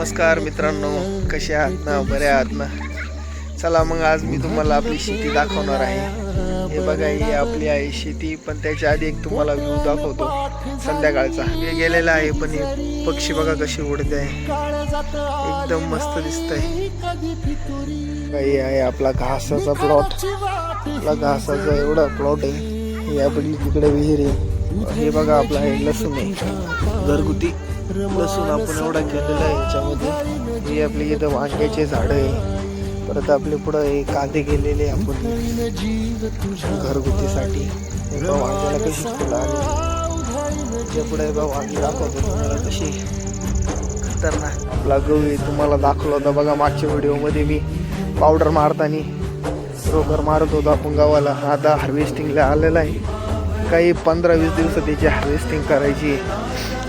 नमस्कार मित्रांनो कसे आहात ना? बरे आहात ना? चला मग आज मी तुम्हाला आपली शेती दाखवणार आहे. हे बघा ही आपली आहे शेती पण त्याच्या आधी एक तुम्हाला व्ह्यू दाखवतो. संध्याकाळचा. हे गेलेला आहे पण हे पक्षी बघा कशी उडते आहे. एकदम मस्त दिसत आहे काही आहे आपला घासाचा प्लॉट आपला घासाचा एवढा प्लॉट आहे. हे आपली तिकडे विहीर आहे. हे बघा आपला हे लसूण आहे. घरगुती. लसूण आपण एवढा केलेला आहे याच्यामध्ये. ही आपली इथं वांग्याचे झाड आहे. परत आपले पुढं हे कांदे गेलेले आपण. घरगुतीसाठी. वांग्याला कशी फुलं आली. त्याच्या पुढे बघा वांगी दाखवतो तुम्हाला कशी. खतरनाक. आपला गहू आहे तुम्हाला दाखवला होता बघा मागच्या व्हिडिओमध्ये मी. पावडर मारताना. रोगर मारत होतो आपण गावाला आता हार्वेस्टिंगला आलेला आहे. काही पंधरा वीस दिवसात त्याची हार्वेस्टिंग करायची.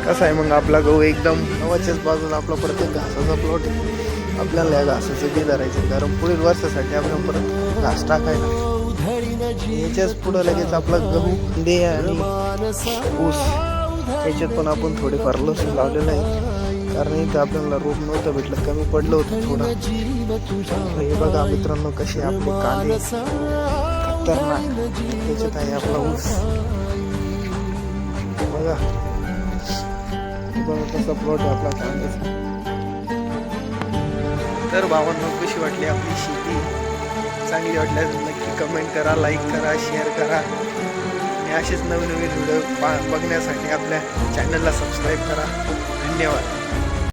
कसं आहे मग आपला गहू एकदम गव्हाच्याच बाजूला आपला प्रत्येक घासाचा प्लॉट आहे. आपल्याला या घासाचं बी धरायचं. कारण पुढील वर्षासाठी आपण परत घास टाकायला. याच्याच पुढं लगेच आपला गहू दे आणि ऊस याच्यात पण आपण थोडेफार लस लावलेलं आहे. कारण इथं आपल्याला रोग नव्हतं भेटलं कमी पडलं होतं थोडं. हे बघा मित्रांनो कसे आपले कांदे. खतरनाक त्याच्यात आहे आपला ऊस बघा. बघा कसा प्लॉट आहे आपला कांद्याचा तर भावांनो कशी वाटली आपली शेती? चांगली वाटल्यास नक्की कमेंट करा लाईक करा शेअर करा. आणि असेच नवीन नवीन व्हिडिओ पा बघण्यासाठी आपल्या चॅनलला सबस्क्राईब करा. धन्यवाद.